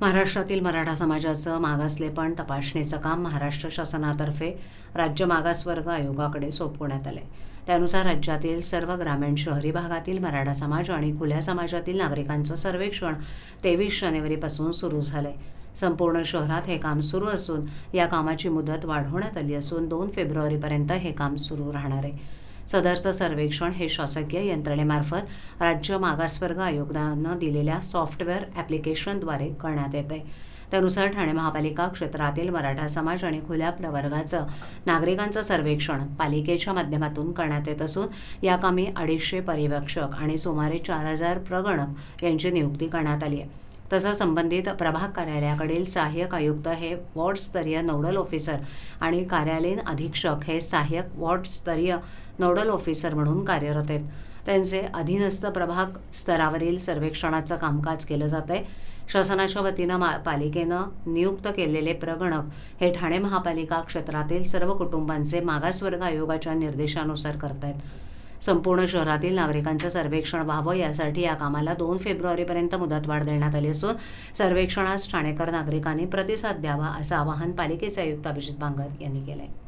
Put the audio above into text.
महाराष्ट्रातील मराठा समाजाचं मागासलेपण तपासणीचं काम महाराष्ट्र शासनातर्फे राज्य मागासवर्ग आयोगाकडे सोपवण्यात आले त्यानुसार राज्यातील सर्व ग्रामीण शहरी भागातील मराठा समाज आणि खुल्या समाजातील नागरिकांचं सर्वेक्षण तेवीस जानेवारीपासून सुरू झालंय. संपूर्ण शहरात हे काम सुरू असून या कामाची मुदत वाढवण्यात आली असून दोन फेब्रुवारीपर्यंत हे काम सुरू राहणार आहे. सदरचं सर्वेक्षण हे शासकीय यंत्रणेमार्फत राज्य मागासवर्ग आयोगानं दिलेल्या सॉफ्टवेअर ॲप्लिकेशनद्वारे करण्यात येते त्यानुसार ठाणे महापालिका क्षेत्रातील मराठा समाज आणि खुल्या प्रवर्गाचं नागरिकांचं सर्वेक्षण पालिकेच्या माध्यमातून करण्यात येत असून या कामी अडीचशे पर्यवेक्षक आणि सुमारे चार हजार प्रगणक यांची नियुक्ती करण्यात आली आहे. तसं संबंधित प्रभाग कार्यालयाकडील सहाय्यक आयुक्त हे वॉर्डस्तरीय नोडल ऑफिसर आणि कार्यालयीन अधीक्षक हे सहाय्यक वॉर्डस्तरीय नोडल ऑफिसर म्हणून कार्यरत आहेत. त्यांचे अधीनस्थ प्रभाग स्तरावरील सर्वेक्षणाचं कामकाज केलं जात आहे शासनाच्या वतीनं मा पालिकेनं नियुक्त केलेले प्रगणक हे ठाणे महापालिका क्षेत्रातील सर्व कुटुंबांचे मागासवर्ग आयोगाच्या निर्देशानुसार करतायत. संपूर्ण शहरातील नागरिकांचं सर्वेक्षण व्हावं यासाठी या कामाला दोन फेब्रुवारीपर्यंत मुदतवाढ देण्यात आली असून सर्वेक्षणास ठाणेकर नागरिकांनी प्रतिसाद द्यावा असं आवाहन पालिकेचे आयुक्त अभिजित बांगर यांनी केलं आहे